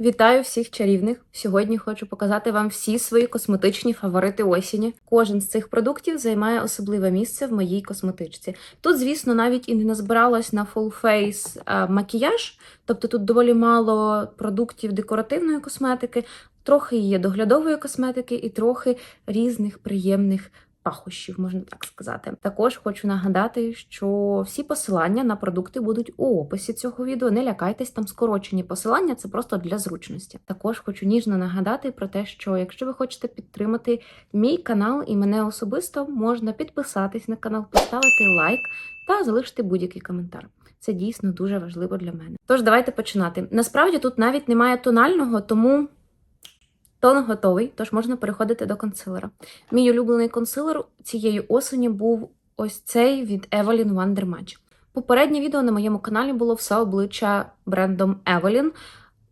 Вітаю всіх чарівних! Сьогодні хочу показати вам всі свої косметичні фаворити осені. Кожен з цих продуктів займає особливе місце в моїй косметичці. Тут, звісно, навіть і не назбиралось на full face макіяж, тобто тут доволі мало продуктів декоративної косметики, трохи є доглядової косметики і трохи різних приємних пахощів, можна так сказати. Також хочу нагадати, що всі посилання на продукти будуть у описі цього відео. Не лякайтесь, там скорочені посилання, це просто для зручності. Також хочу ніжно нагадати про те, що якщо ви хочете підтримати мій канал і мене особисто, можна підписатись на канал, поставити лайк та залишити будь-який коментар. Це дійсно дуже важливо для мене. Тож давайте починати. Насправді тут навіть немає тонального, тому Тон готовий, тож можна переходити до консилера. Мій улюблений консилер цієї осені був ось цей від Evelyn Wonder Match. Попереднє відео на моєму каналі було все обличчя брендом Evelyn.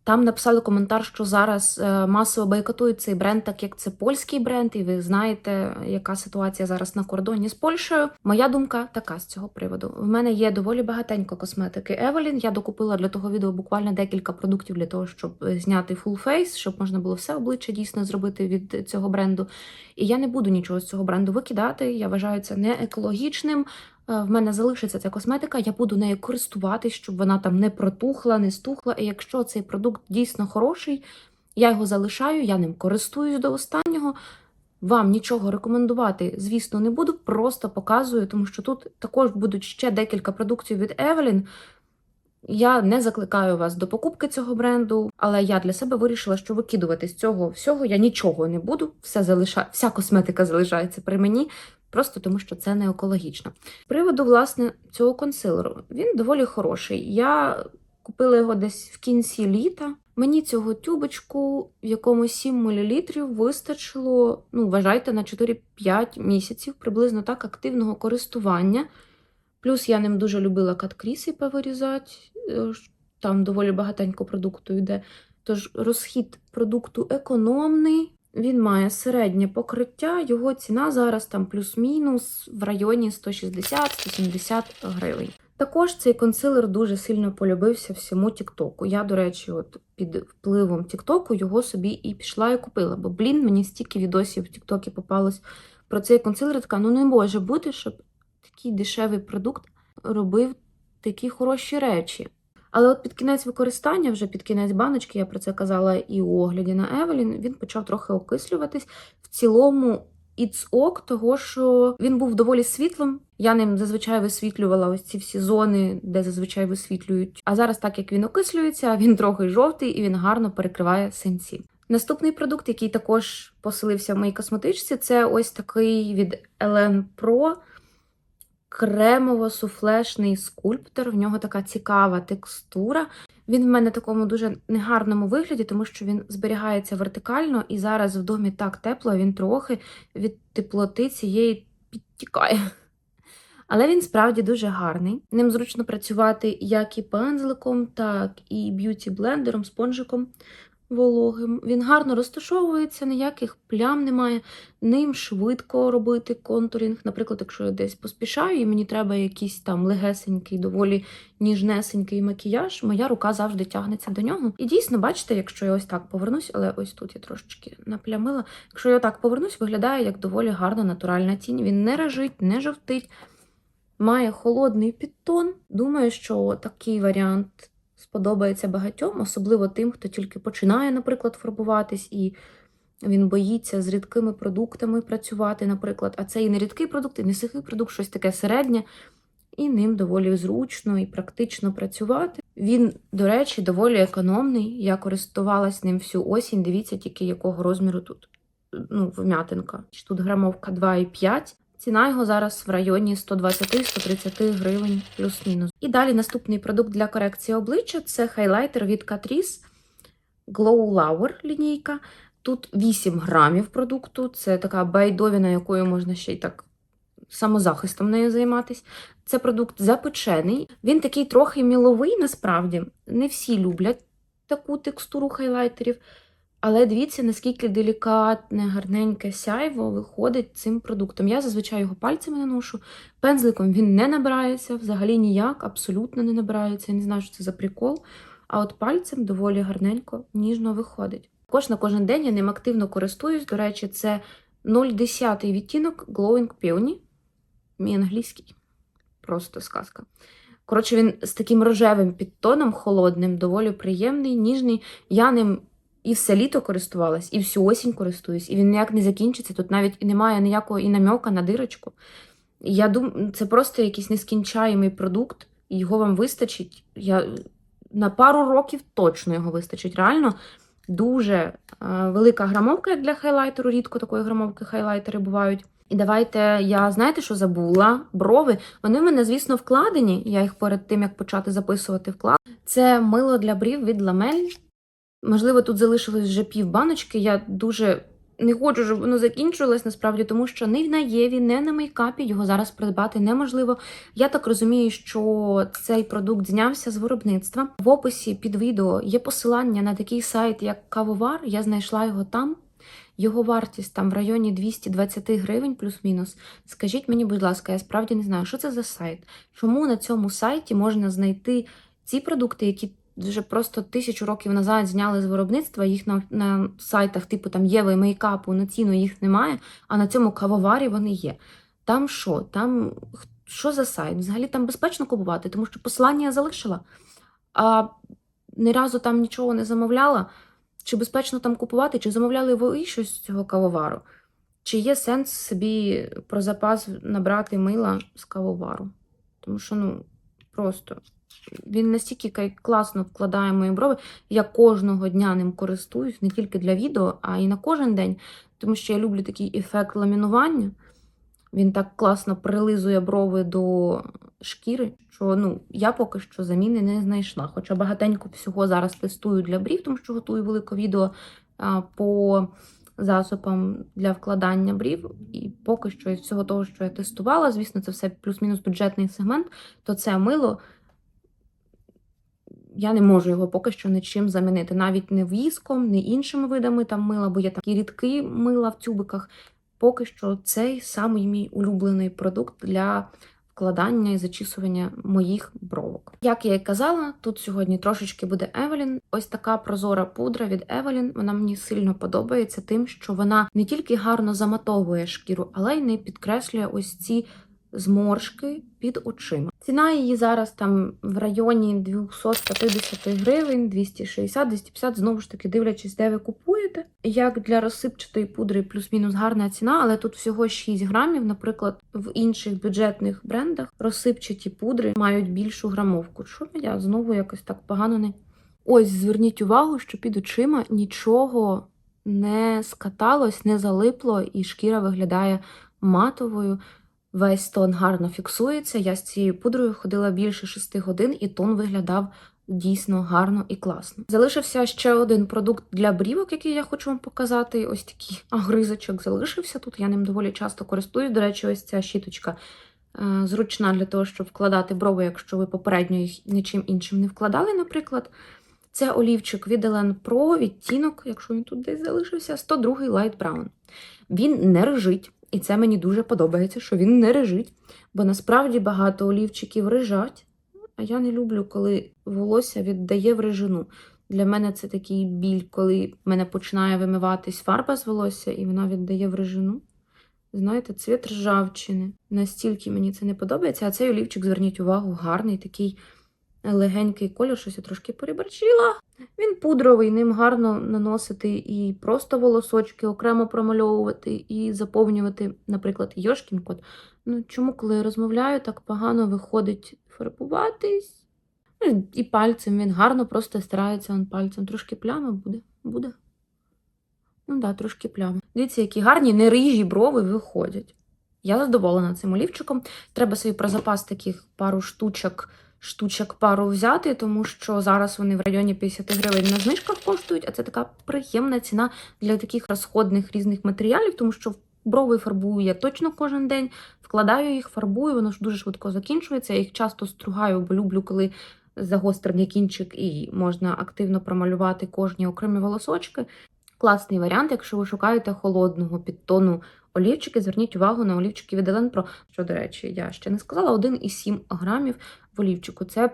Там написали коментар, що зараз е, масово бойкотують цей бренд, так як це польський бренд, і ви знаєте, яка ситуація зараз на кордоні з Польщею. Моя думка така з цього приводу. В мене є доволі багатенько косметики Evelyn. Я докупила для того відео буквально декілька продуктів для того, щоб е, зняти full face, щоб можна було все обличчя дійсно зробити від цього бренду. І я не буду нічого з цього бренду викидати. Я вважаю це не екологічним. Е, В мене залишиться ця косметика, я буду нею користуватись, щоб вона там не протухла, не стухла. І якщо цей продукт дійсно хороший, я його залишаю, я ним користуюсь до останнього. Вам нічого рекомендувати, звісно, не буду, просто показую, тому що тут також будуть ще декілька продуктів від Evelyn. Я не закликаю вас до покупки цього бренду, але я для себе вирішила, що викидувати з цього всього я нічого не буду. Все залиша... Вся косметика залишається при мені, просто тому що це не екологічно. З приводу власне цього консилеру, він доволі хороший. Я купила його десь в кінці літа. Мені цього тюбочку, в якому 7 мл, вистачило, ну, вважайте, на 4-5 місяців приблизно так активного користування. Плюс я ним дуже любила каткріси повирізати, е, там доволі багатенько продукту йде. Тож розхід продукту економний, він має середнє покриття, його ціна зараз там плюс-мінус в районі 160-170 гривень. Також цей консилер дуже сильно полюбився всьому Тіктоку. Я, до речі, от під впливом Тіктоку його собі і пішла і купила. Бо, блін, мені стільки відосів в Тіктокі попалось про цей консилер. Така, ну не може бути, щоб такий дешевий продукт робив такі хороші речі. Але от під кінець використання, вже під кінець баночки, я про це казала і у огляді на Евелін, він почав трохи окислюватись. В цілому, it's ок, того що він був доволі світлим. Я ним зазвичай висвітлювала ось ці всі зони, де зазвичай висвітлюють. А зараз, так як він окислюється, він трохи жовтий і він гарно перекриває синці. Наступний продукт, який також поселився в моїй косметичці, це ось такий від Elen Pro кремово-суфлешний скульптор. В нього така цікава текстура. Він в мене в такому дуже негарному вигляді, тому що він зберігається вертикально, і зараз в домі так тепло, він трохи від теплоти цієї підтікає. Але він справді дуже гарний. Ним зручно працювати як і пензликом, так і б'юті-блендером, спонжиком вологим. Він гарно розташовується, ніяких плям немає. Ним швидко робити контурінг. Наприклад, якщо я десь поспішаю і мені треба якийсь там легесенький, доволі ніжнесенький макіяж, моя рука завжди тягнеться до нього. І дійсно, бачите, якщо я ось так повернусь, але ось тут я трошечки наплямила. Якщо я так повернусь, виглядає як доволі гарна натуральна тінь. Він не режить, не жовтить. Має холодний підтон. Думаю, що такий варіант сподобається багатьом, особливо тим, хто тільки починає, наприклад, фарбуватись, і він боїться з рідкими продуктами працювати, наприклад. А це і не рідкий продукт, і не сухий продукт, щось таке середнє. І ним доволі зручно і практично працювати. Він, до речі, доволі економний. Я користувалась ним всю осінь. Дивіться, тільки якого розміру тут ну, вм'ятинка. Тут грамовка 2,5. Ціна його зараз в районі 120-130 гривень плюс-мінус. І далі наступний продукт для корекції обличчя це хайлайтер від Catrice Glow Lower лінійка. Тут 8 грамів продукту. Це така байдовіна, якою можна ще й так самозахистом нею займатися. Це продукт запечений. Він такий трохи міловий, насправді. Не всі люблять таку текстуру хайлайтерів. Але дивіться, наскільки делікатне, гарненьке сяйво виходить цим продуктом. Я зазвичай його пальцями наношу. Пензликом він не набирається, взагалі ніяк, абсолютно не набирається. Я не знаю, що це за прикол. а от пальцем доволі гарненько, ніжно виходить. Також на кожен день я ним активно користуюсь. До речі, це 0,10 відтінок Glowing Peony. Мій англійський. Просто сказка. Коротше, він з таким рожевим підтоном, холодним, доволі приємний, ніжний. Я ним і все літо користувалась, і всю осінь користуюсь, і він ніяк не закінчиться. Тут навіть немає ніякого і намьока на дирочку. Я думаю, це просто якийсь нескінчаємий продукт, і його вам вистачить. Я на пару років точно його вистачить. Реально дуже е, велика грамовка, як для хайлайтеру. Рідко такої грамовки хайлайтери бувають. І давайте я знаєте, що забула? Брови. Вони в мене, звісно, вкладені. Я їх перед тим, як почати записувати вклад. Це мило для брів від ламель. Можливо, тут залишилось вже пів баночки. Я дуже не хочу, щоб воно закінчилось насправді, тому що ні на Єві, не на мейкапі його зараз придбати неможливо. Я так розумію, що цей продукт знявся з виробництва. В описі під відео є посилання на такий сайт, як Кавовар. Я знайшла його там. Його вартість там в районі 220 гривень плюс-мінус. Скажіть мені, будь ласка, я справді не знаю, що це за сайт. Чому на цьому сайті можна знайти ці продукти, які вже просто тисячу років назад зняли з виробництва, їх на, на сайтах, типу там Єви, мейкапу, на ціну їх немає, а на цьому кавоварі вони є. Там що? Там що за сайт? Взагалі там безпечно купувати, тому що посилання я залишила, а ні разу там нічого не замовляла. Чи безпечно там купувати, чи замовляли ви щось з цього кавовару? Чи є сенс собі про запас набрати мила з кавовару? Тому що, ну, просто він настільки класно вкладає мої брови. Я кожного дня ним користуюсь, не тільки для відео, а й на кожен день, тому що я люблю такий ефект ламінування. Він так класно прилизує брови до шкіри, що ну, я поки що заміни не знайшла. Хоча багатенько всього зараз тестую для брів, тому що готую велике відео а, по засобам для вкладання брів. І поки що із всього того, що я тестувала, звісно, це все плюс-мінус бюджетний сегмент, то це мило. Я не можу його поки що нічим замінити. Навіть не віском, не іншими видами там мила, бо є такі рідкі мила в тюбиках. Поки що цей самий мій улюблений продукт для вкладання і зачісування моїх бровок. Як я і казала, тут сьогодні трошечки буде Евелін. Ось така прозора пудра від Евелін. Вона мені сильно подобається тим, що вона не тільки гарно заматовує шкіру, але й не підкреслює ось ці зморшки під очима. Ціна її зараз там в районі 250 гривень, 260-250, знову ж таки, дивлячись, де ви купуєте. Як для розсипчатої пудри плюс-мінус гарна ціна, але тут всього 6 грамів. Наприклад, в інших бюджетних брендах розсипчаті пудри мають більшу грамовку. Що я знову якось так погано не. Ось зверніть увагу, що під очима нічого не скаталось, не залипло, і шкіра виглядає матовою. Весь тон гарно фіксується. Я з цією пудрою ходила більше 6 годин, і тон виглядав дійсно гарно і класно. Залишився ще один продукт для брівок, який я хочу вам показати. Ось такий агризочок залишився тут. Я ним доволі часто користуюсь. До речі, ось ця щіточка е, зручна для того, щоб вкладати брови, якщо ви попередньо їх нічим іншим не вкладали, наприклад. Це олівчик від Elen Pro, відтінок, якщо він тут десь залишився, 102 Light Brown. Він не режить. І це мені дуже подобається, що він не режить, бо насправді багато олівчиків режать, а я не люблю, коли волосся віддає в режину. Для мене це такий біль, коли мене починає вимиватись фарба з волосся, і вона віддає в режину. Знаєте, цвіт ржавчини. Настільки мені це не подобається, а цей олівчик, зверніть увагу, гарний, такий легенький колір, щось я трошки переборчила. Він пудровий, ним гарно наносити і просто волосочки, окремо промальовувати і заповнювати, наприклад, Йошкін код. Ну, чому, коли я розмовляю, так погано виходить фарбуватись? Ну, і пальцем він гарно просто старається он пальцем. Трошки пляма буде. буде. Ну так, да, трошки пляма. Дивіться, які гарні нерижі брови виходять. Я задоволена цим олівчиком. Треба собі про запас таких пару штучок штучок пару взяти, тому що зараз вони в районі 50 гривень на знижках коштують, а це така приємна ціна для таких розходних різних матеріалів, тому що брови фарбую я точно кожен день, вкладаю їх, фарбую, воно ж дуже швидко закінчується. Я їх часто стругаю, бо люблю, коли загострений кінчик і можна активно промалювати кожні окремі волосочки. Класний варіант, якщо ви шукаєте холодного підтону олівчики, зверніть увагу на олівчики від Еленпро. Що, до речі, я ще не сказала, 1,7 грамів в олівчику. Це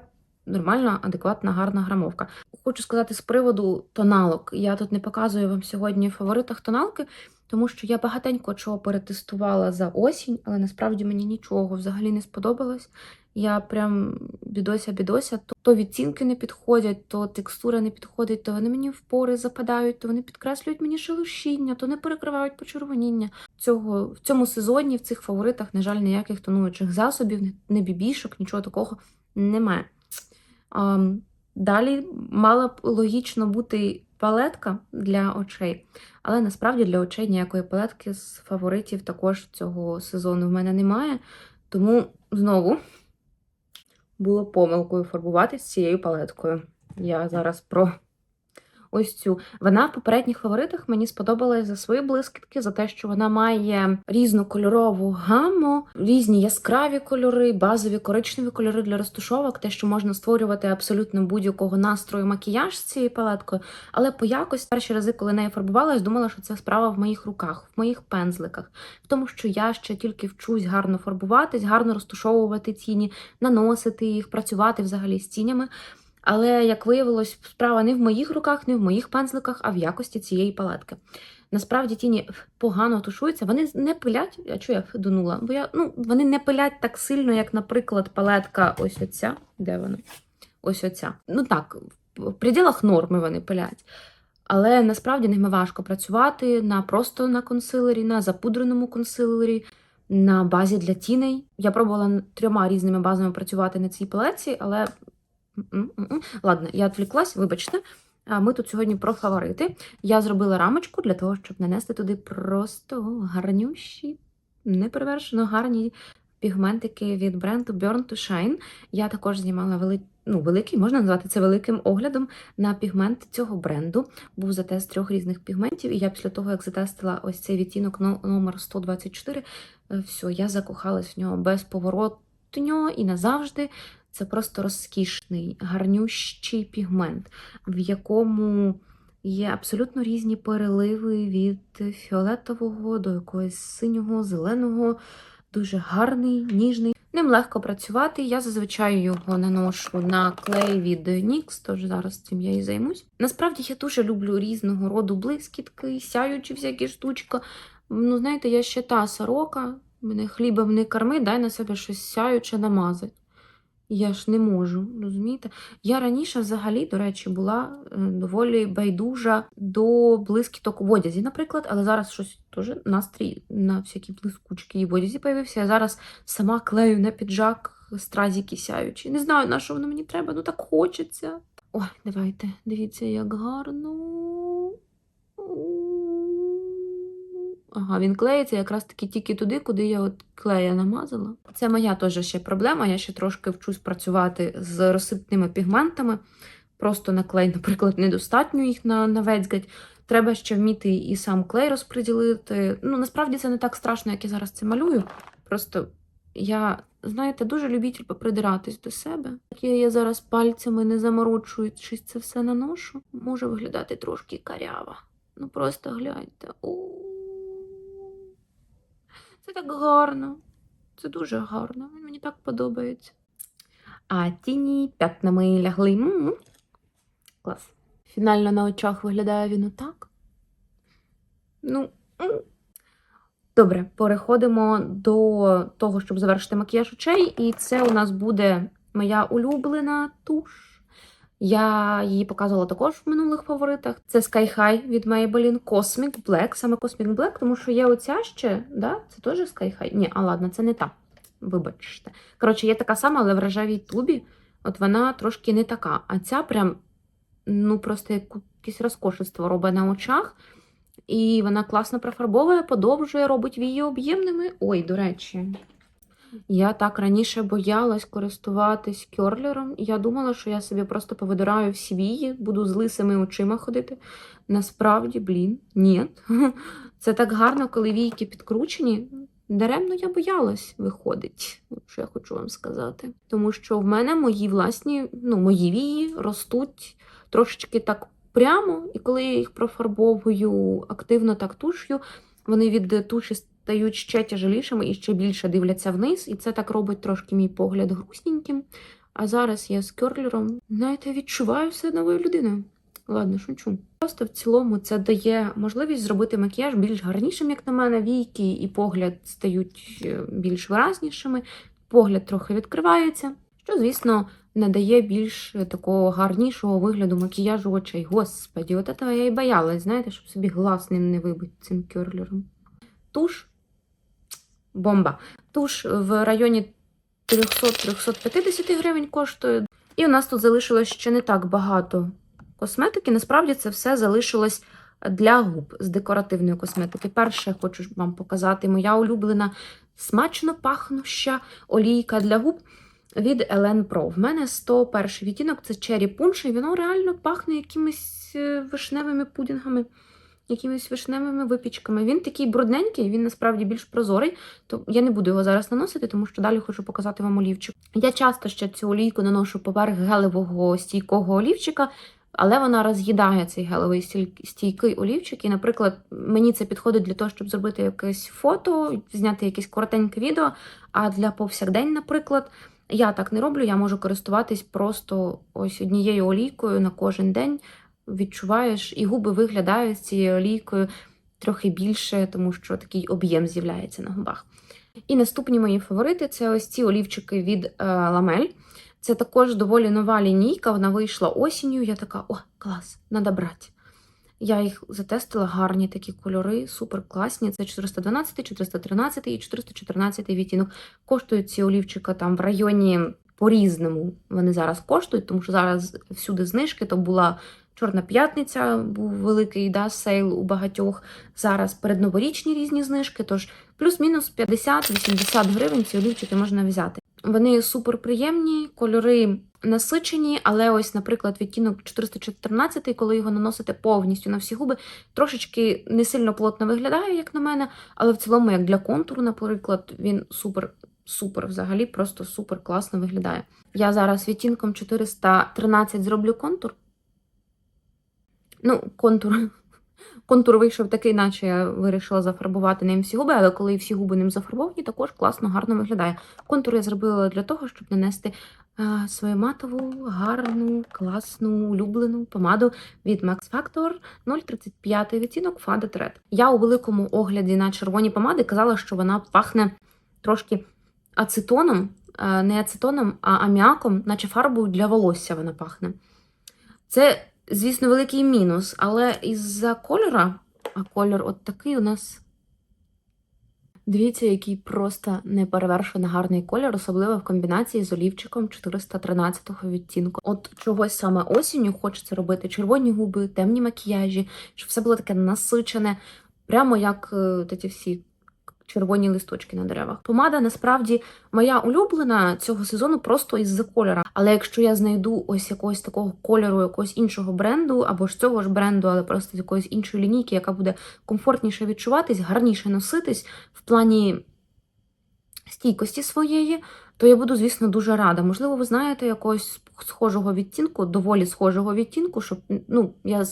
нормальна, адекватна, гарна грамовка. Хочу сказати з приводу тоналок. Я тут не показую вам сьогодні в фаворитах тоналки, тому що я багатенько чого перетестувала за осінь, але насправді мені нічого взагалі не сподобалось. Я прям бідося-бідося, то, то відцінки не підходять, то текстура не підходить, то вони мені в пори западають, то вони підкреслюють мені шелушіння, то не перекривають почервоніння. Цього в цьому сезоні в цих фаворитах, на жаль, ніяких тонуючих засобів, не бібішок, нічого такого немає. А, далі мала б логічно бути палетка для очей, але насправді для очей ніякої палетки з фаворитів також цього сезону в мене немає. Тому знову було помилкою фарбуватись цією палеткою. Я зараз про ось цю. Вона в попередніх фаворитах мені сподобалась за свої блискітки, за те, що вона має різну кольорову гамму, різні яскраві кольори, базові коричневі кольори для розтушовок, те, що можна створювати абсолютно будь-якого настрою макіяж з цією палеткою. Але по якості перші рази, коли нею фарбувалась, думала, що це справа в моїх руках, в моїх пензликах, в тому, що я ще тільки вчусь гарно фарбуватись, гарно розтушовувати тіні, наносити їх, працювати взагалі з тінями. Але, як виявилось, справа не в моїх руках, не в моїх пензликах, а в якості цієї палетки. Насправді тіні погано тушуються, вони не пилять, а чого я дунула? Бо я, ну, вони не пилять так сильно, як, наприклад, палетка ось оця. Де вона? Ось оця. Ну так, в пределах норми вони пилять. Але насправді ними важко працювати на просто на консилері, на запудреному консилері, на базі для тіней. Я пробувала трьома різними базами працювати на цій палеці, але. Ладно, я відвліклась, вибачте. Ми тут сьогодні про фаворити. Я зробила рамочку для того, щоб нанести туди просто гарнющі, неперевершено гарні пігментики від бренду Burn to Shine. Я також знімала вели... ну, великий, можна назвати це великим оглядом на пігмент цього бренду. Був затест трьох різних пігментів, і я після того, як затестила ось цей відтінок но- номер 124, е, все, я закохалась в нього безповоротньо і назавжди. Це просто розкішний, гарнющий пігмент, в якому є абсолютно різні переливи від фіолетового до якогось синього, зеленого, дуже гарний, ніжний. Ним легко працювати. Я зазвичай його наношу на клей від NYX, тож зараз цим я і займусь. Насправді я дуже люблю різного роду блискітки, сяючі всякі штучки. Ну, знаєте, я ще та сорока, мене хлібом не корми, дай на себе щось сяюче намазати. Я ж не можу, розумієте? Я раніше взагалі, до речі, була е, доволі байдужа до блискіток у одязі, наприклад, але зараз щось теж настрій на всякі блискучки і в одязі появився. Я зараз сама клею на піджак стразіки сяючі. Не знаю, на що воно мені треба, ну так хочеться. Ой, давайте, дивіться, як гарно. Ага, він клеїться якраз таки тільки туди, куди я от клея намазала. Це моя теж ще проблема. Я ще трошки вчусь працювати з розсипними пігментами. Просто на клей, наприклад, недостатньо їх на, навецьгать. Треба ще вміти і сам клей розподілити. Ну, насправді це не так страшно, як я зараз це малюю. Просто я, знаєте, дуже любитель попридиратись до себе. Як я, зараз пальцями не заморочуючись це все наношу, може виглядати трошки карява. Ну просто гляньте. Це так гарно. Це дуже гарно. Він Мені так подобається. А тіні п'ятнами лягли. М-м. Клас. Фінально на очах виглядає він отак. Ну. м. Добре, переходимо до того, щоб завершити макіяж очей. І це у нас буде моя улюблена туш. Я її показувала також в минулих фаворитах. Це Sky High від Maybelline Cosmic Black, саме Cosmic Black, тому що є оця ще, да? це теж Sky High? Ні, а ладно, це не та. Вибачте. Коротше, є така сама, але в рожевій тубі. От вона трошки не така. А ця прям, ну просто якесь розкошество робить на очах. І вона класно профарбовує, подовжує, робить вії об'ємними. Ой, до речі. Я так раніше боялась користуватись кьорлером. Я думала, що я собі просто повидираю всі вії, буду з лисими очима ходити. Насправді, блін, ні. Це так гарно, коли війки підкручені. Даремно я боялась, виходить, що я хочу вам сказати. Тому що в мене мої власні, ну, мої вії ростуть трошечки так прямо, і коли я їх профарбовую активно так туш'ю, вони від туші стають ще тяжелішими і ще більше дивляться вниз, і це так робить трошки мій погляд грустненьким. А зараз я з керлером, знаєте, відчуваю себе новою людиною. Ладно, шучу. Просто в цілому це дає можливість зробити макіяж більш гарнішим, як на мене. Війки і погляд стають е, більш виразнішими, погляд трохи відкривається, що, звісно, надає більш е, такого гарнішого вигляду макіяжу очей. Господі, от я і боялась, знаєте, щоб собі глаз ним не вибити цим керлером. Туш бомба. Туш в районі 300-350 гривень коштує. І у нас тут залишилось ще не так багато косметики. Насправді це все залишилось для губ з декоративної косметики. Перше, хочу вам показати моя улюблена смачно пахнуща олійка для губ від Elen Pro. В мене 101 відтінок це Cherry Punch, і воно реально пахне якимись е, вишневими пудінгами, якимись вишневими випічками. Він такий брудненький, він насправді більш прозорий, то я не буду його зараз наносити, тому що далі хочу показати вам олівчик. Я часто ще цю олійку наношу поверх гелевого стійкого олівчика. Але вона роз'їдає цей гелевий стіль- стійкий олівчик. І, наприклад, мені це підходить для того, щоб зробити якесь фото, зняти якесь коротеньке відео. А для повсякдень, наприклад, я так не роблю. Я можу користуватись просто ось однією олійкою на кожен день. Відчуваєш, і губи виглядають з цією олійкою трохи більше, тому що такий об'єм з'являється на губах. І наступні мої фаворити це ось ці олівчики від е, Ламель. Це також доволі нова лінійка, вона вийшла осінню. Я така, о, клас, надо брати. Я їх затестила, гарні такі кольори, супер класні. Це 412, 413 і 414 відтінок. Коштують ці олівчика там в районі по-різному. Вони зараз коштують, тому що зараз всюди знижки. То була Чорна п'ятниця, був великий да, сейл у багатьох. Зараз передноворічні різні знижки. Тож плюс-мінус 50-80 гривень ці олівчики можна взяти. Вони супер приємні, кольори насичені, але ось, наприклад, відтінок 414, коли його наносите повністю на всі губи, трошечки не сильно плотно виглядає, як на мене, але в цілому, як для контуру, наприклад, він супер. Супер, взагалі, просто супер класно виглядає. Я зараз відтінком 413 зроблю контур. Ну, контур. Контур вийшов такий, наче я вирішила зафарбувати ним всі губи, але коли всі губи ним зафарбовані, також класно, гарно виглядає. Контур я зробила для того, щоб нанести а, свою матову, гарну, класну, улюблену помаду від Max Factor 035 відтінок Faded Red. Я у великому огляді на червоні помади казала, що вона пахне трошки ацетоном, а, не ацетоном, а аміаком, наче фарбою для волосся вона пахне. Це звісно, великий мінус, але із-за кольора, а кольор от такий у нас. Дивіться, який просто неперевершено гарний кольор, особливо в комбінації з олівчиком 413-го відтінку. От чогось саме осінню хочеться робити червоні губи, темні макіяжі, щоб все було таке насичене, прямо як е, ті всі червоні листочки на деревах. Помада насправді моя улюблена цього сезону просто із-за кольора. Але якщо я знайду ось якогось такого кольору, якогось іншого бренду, або ж цього ж бренду, але просто якоїсь іншої лінійки, яка буде комфортніше відчуватись, гарніше носитись в плані стійкості своєї, то я буду, звісно, дуже рада. Можливо, ви знаєте якогось схожого відтінку, доволі схожого відтінку, щоб ну я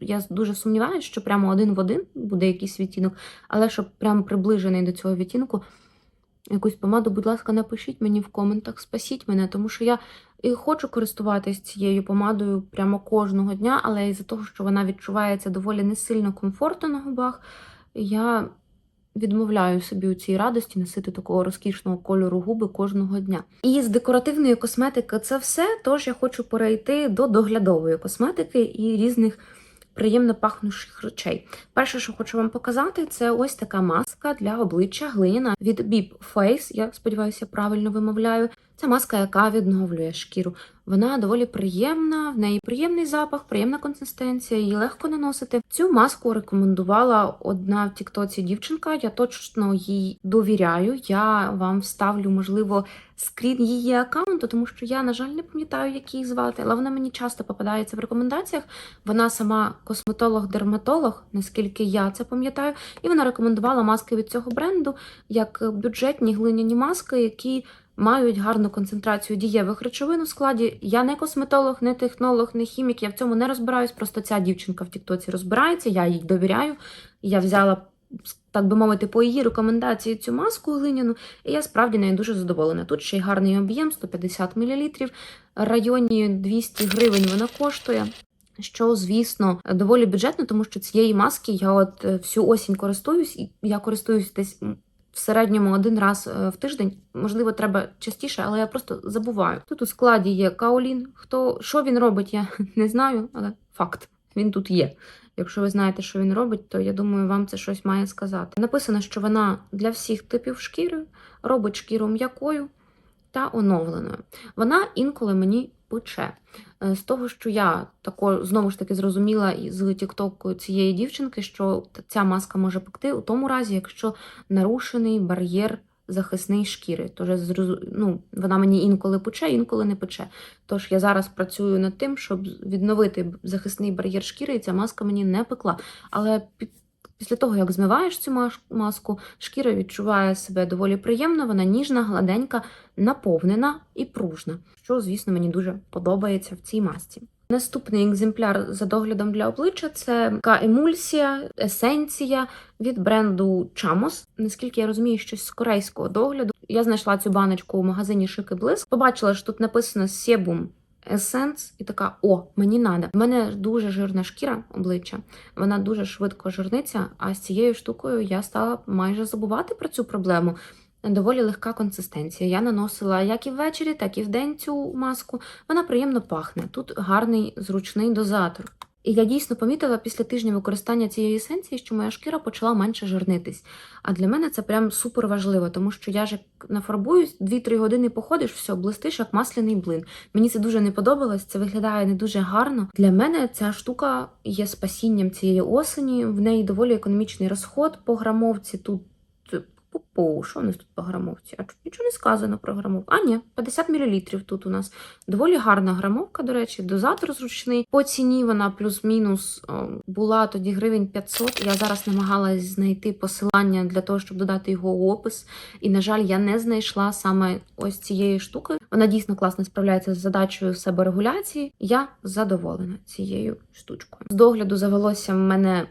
я дуже сумніваюся, що прямо один в один буде якийсь відтінок, але щоб прямо приближений до цього відтінку. Якусь помаду, будь ласка, напишіть мені в коментах, спасіть мене, тому що я і хочу користуватись цією помадою прямо кожного дня, але із-за того, що вона відчувається доволі не сильно комфортно на губах, я відмовляю собі у цій радості носити такого розкішного кольору губи кожного дня. І з декоративної косметики це все. Тож я хочу перейти до доглядової косметики і різних приємно пахнущих речей. Перше, що хочу вам показати, це ось така маска для обличчя глиняна від Beep Face. Я сподіваюся, правильно вимовляю. Це маска, яка відновлює шкіру. Вона доволі приємна, в неї приємний запах, приємна консистенція, її легко наносити. Цю маску рекомендувала одна в Тіктоці дівчинка. Я точно їй довіряю. Я вам вставлю, можливо, скрін її аккаунту, тому що я, на жаль, не пам'ятаю, як її звати, але вона мені часто попадається в рекомендаціях. Вона сама косметолог-дерматолог, наскільки я це пам'ятаю, і вона рекомендувала маски від цього бренду як бюджетні глиняні маски, які мають гарну концентрацію дієвих речовин у складі. Я не косметолог, не технолог, не хімік, я в цьому не розбираюсь. Просто ця дівчинка в Тіктоці розбирається, я їй довіряю. Я взяла так би мовити, по її рекомендації цю маску глиняну, і я справді нею дуже задоволена. Тут ще й гарний об'єм 150 мл, районі 200 гривень вона коштує. Що, звісно, доволі бюджетно, тому що цієї маски я от е, всю осінь користуюсь, і я користуюсь десь в середньому один раз е, в тиждень. Можливо, треба частіше, але я просто забуваю. Тут у складі є каолін. Хто що він робить, я не знаю, але факт він тут є. Якщо ви знаєте, що він робить, то я думаю, вам це щось має сказати. Написано, що вона для всіх типів шкіри робить шкіру м'якою та оновленою. Вона інколи мені пече. Е, З того, що я тако, знову ж таки зрозуміла з тіктоку цієї дівчинки, що ця маска може пекти у тому разі, якщо нарушений бар'єр захисний шкіри. Тож ну, вона мені інколи пече, інколи не пече. Тож я зараз працюю над тим, щоб відновити захисний бар'єр шкіри, і ця маска мені не пекла. Але після того, як змиваєш цю маску, шкіра відчуває себе доволі приємно, вона ніжна, гладенька, наповнена і пружна, що, звісно, мені дуже подобається в цій масці. Наступний екземпляр за доглядом для обличчя це така емульсія, есенція від бренду Chamos. Наскільки я розумію, щось з корейського догляду. Я знайшла цю баночку у магазині Шик і Блиск. Побачила, що тут написано Себум Essence і така: о, мені надо. У мене дуже жирна шкіра обличчя, вона дуже швидко жирниться. А з цією штукою я стала майже забувати про цю проблему. Доволі легка консистенція. Я наносила як і ввечері, так і вдень цю маску. Вона приємно пахне. Тут гарний зручний дозатор. І я дійсно помітила після тижня використання цієї есенції, що моя шкіра почала менше жирнитись. А для мене це прям супер важливо, тому що я ж як нафарбуюсь, 2-3 години походиш, все, блистиш як масляний блин. Мені це дуже не подобалось, це виглядає не дуже гарно. Для мене ця штука є спасінням цієї осені. В неї доволі економічний розход по грамовці. Тут Пу-пу, що у нас тут по грамовці? А нічого не сказано про грамовку. А, ні, 50 мл тут у нас. Доволі гарна грамовка, до речі, дозатор зручний. По ціні вона плюс-мінус була тоді гривень 500. Я зараз намагалась знайти посилання для того, щоб додати його у опис. І, на жаль, я не знайшла саме ось цієї штуки. Вона дійсно класно справляється з задачею себорегуляції. Я задоволена цією штучкою. З догляду за волоссям в мене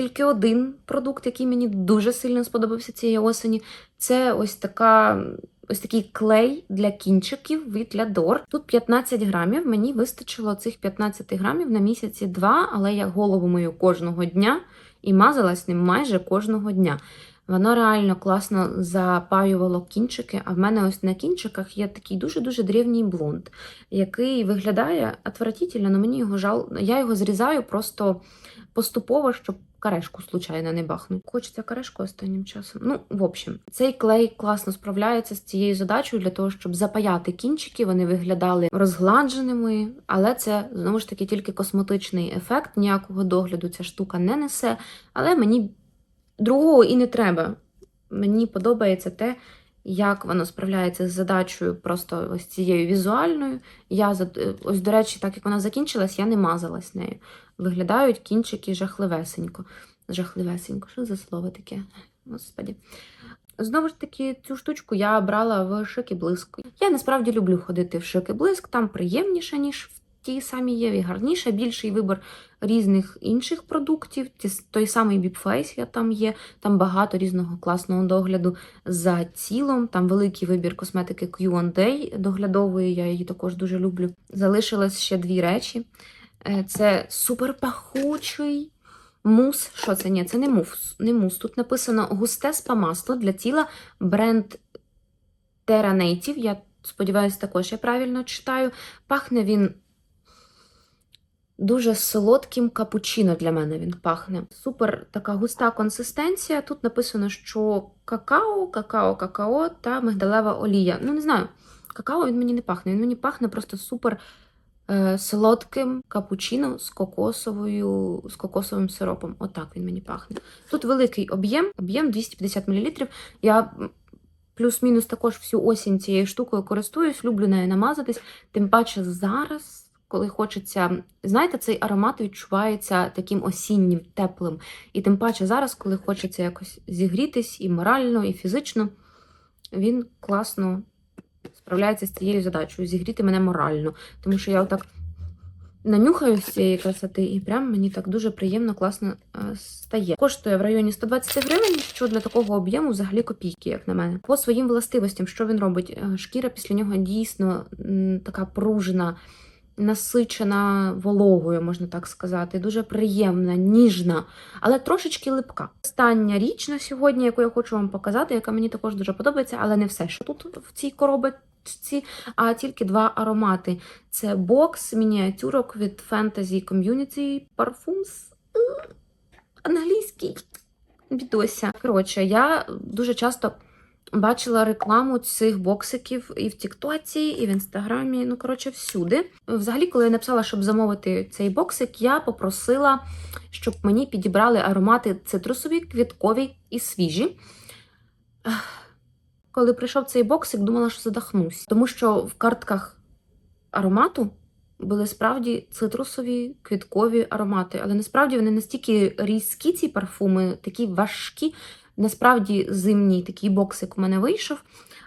тільки один продукт, який мені дуже сильно сподобався цієї осені. Це ось така. Ось такий клей для кінчиків від Лядор. Тут 15 грамів. Мені вистачило цих 15 грамів на місяці два, але я голову мою кожного дня і мазалась ним майже кожного дня. Воно реально класно запаювало кінчики, а в мене ось на кінчиках є такий дуже-дуже древній блонд, який виглядає отвратительно, але мені його жал. Я його зрізаю просто поступово, щоб карешку случайно не бахну. Хочеться карешку останнім часом. Ну, в общем, цей клей класно справляється з цією задачею для того, щоб запаяти кінчики. Вони виглядали розгладженими, але це знову ж таки тільки косметичний ефект. Ніякого догляду ця штука не несе. Але мені другого і не треба. Мені подобається те, як воно справляється з задачею просто ось цією візуальною. Я е, ось, до речі, так як вона закінчилась, я не мазалась нею. Виглядають кінчики жахливесенько. Жахливесенько, що за слово таке? Господі. Знову ж таки, цю штучку я брала в шик і блиск. Я насправді люблю ходити в шик і блиск, там приємніше, ніж в тій самій Єві, гарніше, більший вибір різних інших продуктів. Той самий Біпфейс я там є, там багато різного класного догляду за тілом, там великий вибір косметики Q&A доглядової, я її також дуже люблю. Залишилось ще дві речі. Е, Це супер пахучий мус. Що це? Ні, це не мус. Не мус. Тут написано густе спа-масло для тіла бренд Terra Native. Я сподіваюся, також я правильно читаю. Пахне він дуже солодким капучино для мене він пахне. Супер така густа консистенція. Тут написано, що какао, какао, какао та мигдалева олія. Ну, не знаю, какао він мені не пахне. Він мені пахне просто супер е, солодким капучино з кокосовою, з кокосовим сиропом. Отак він мені пахне. Тут великий об'єм, об'єм 250 мл. Я плюс-мінус також всю осінь цією штукою користуюсь, люблю нею намазатись. Тим паче зараз, коли хочеться, знаєте, цей аромат відчувається таким осіннім, теплим. І тим паче зараз, коли хочеться якось зігрітись і морально, і фізично, він класно справляється з цією задачею зігріти мене морально. Тому що я отак нанюхаюсь цієї красоти, і прям мені так дуже приємно, класно е, стає. Коштує в районі 120 гривень, що для такого об'єму взагалі копійки, як на мене. По своїм властивостям, що він робить? Е, Шкіра після нього дійсно така пружна. Насичена вологою, можна так сказати, дуже приємна, ніжна, але трошечки липка. Остання річ на сьогодні, яку я хочу вам показати, яка мені також дуже подобається, але не все, що тут в цій коробочці, а тільки два аромати. Це бокс мініатюрок від Fantasy Community Parfums. Англійський бідося. Коротше, я дуже часто бачила рекламу цих боксиків і в Тіктоці, і в Інстаграмі. Ну, коротше, всюди. Взагалі, коли я написала, щоб замовити цей боксик, я попросила, щоб мені підібрали аромати цитрусові, квіткові і свіжі. Коли прийшов цей боксик, думала, що задохнусь, тому що в картках аромату були справді цитрусові квіткові аромати, але насправді вони настільки різкі, ці парфуми, такі важкі. Насправді зимній такий боксик у мене вийшов.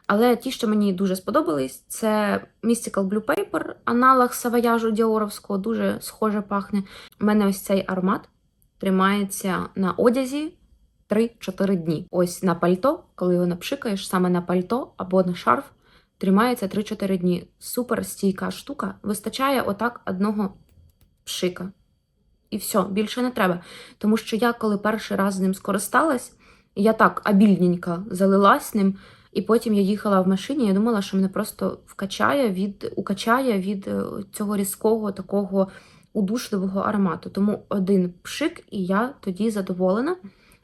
Але ті, що мені дуже сподобались, це Mystical Blue Paper, аналог савояжу діоровського, дуже схоже пахне. У мене ось цей аромат тримається на одязі 3-4 дні. Ось на пальто, коли його напшикаєш, саме на пальто або на шарф, тримається 3-4 дні. Супер стійка штука. Вистачає отак одного пшика. І все, більше не треба. Тому що я, коли перший раз з ним скористалась, я так обільненько залилась ним, і потім я їхала в машині. Я думала, що мене просто вкачає від укачає від е, цього різкого такого удушливого аромату. Тому один пшик, і я тоді задоволена.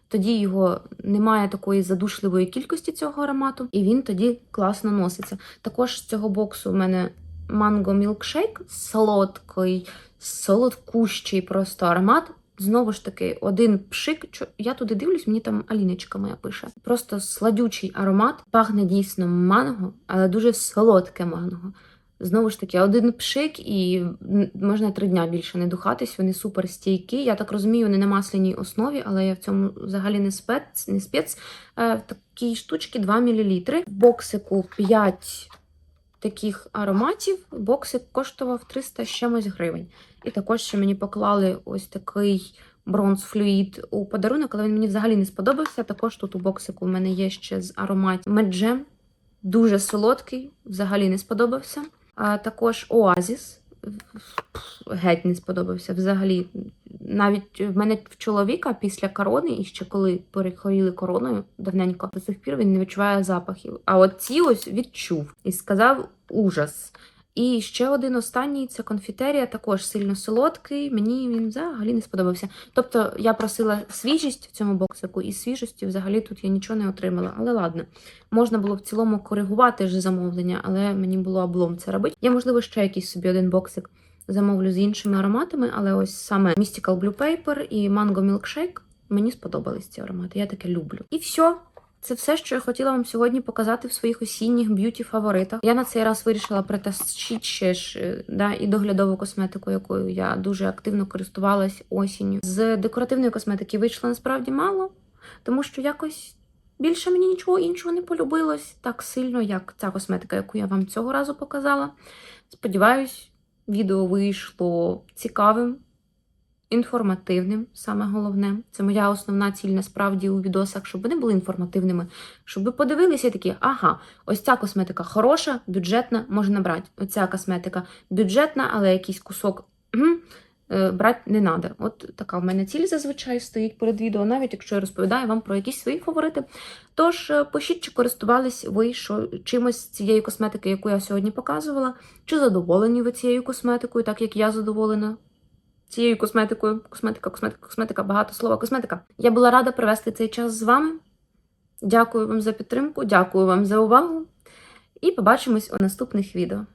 Тоді його немає такої задушливої кількості цього аромату, і він тоді класно носиться. Також з цього боксу у мене манго мілкшейк, солодкий, солодкущий просто аромат. Знову ж таки, один пшик. Я туди дивлюсь, мені там Аліночка моя пише. Просто сладючий аромат, пахне дійсно манго, але дуже солодке манго. Знову ж таки, один пшик, і можна три дня більше не духатись. Вони супер стійкі. Я так розумію, вони на масляній основі, але я в цьому взагалі не спец. Не спец. Е, В такій штучці 2 мл. В боксику 5 таких ароматів. Боксик коштував 300 з чимось гривень. І також ще мені поклали ось такий бронз флюїд у подарунок, але він мені взагалі не сподобався. Також тут у боксику в мене є ще з ароматів меджем. Дуже солодкий, взагалі не сподобався. А також Оазіс. Геть не сподобався взагалі. Навіть в мене в чоловіка після корони, і ще коли перехворіли короною давненько, до сих пір він не відчуває запахів. А от ці ось відчув і сказав ужас. І ще один останній це конфітерія, також сильно солодкий. Мені він взагалі не сподобався. Тобто я просила свіжість в цьому боксику, і свіжості взагалі тут я нічого не отримала. Але ладно, можна було в цілому коригувати ж замовлення, але мені було облом це робити. Я, можливо, ще якийсь собі один боксик замовлю з іншими ароматами, але ось саме Mystical Blue Paper і Mango Milkshake мені сподобались ці аромати. Я таке люблю. І все. Це все, що я хотіла вам сьогодні показати в своїх осінніх б'юті-фаворитах. Я на цей раз вирішила притащити ще ж е, да, і доглядову косметику, якою я дуже активно користувалась осінню. З декоративної косметики вийшло насправді мало, тому що якось більше мені нічого іншого не полюбилось так сильно, як ця косметика, яку я вам цього разу показала. Сподіваюсь, відео вийшло цікавим, інформативним, саме головне. Це моя основна ціль насправді у відосах, щоб вони були інформативними, щоб ви подивилися і такі, ага, ось ця косметика хороша, бюджетна, можна брати. Оця косметика бюджетна, але якийсь кусок. Брати не треба. От така в мене ціль зазвичай стоїть перед відео, навіть якщо я розповідаю вам про якісь свої фаворити. Тож е, пишіть, чи користувались ви що, чимось цієї косметики, яку я сьогодні показувала, чи задоволені ви цією косметикою, так як я задоволена цією косметикою. Косметика, косметика, косметика, багато слова косметика. Я була рада провести цей час з вами. Дякую вам за підтримку, дякую вам за увагу. І побачимось у наступних відео.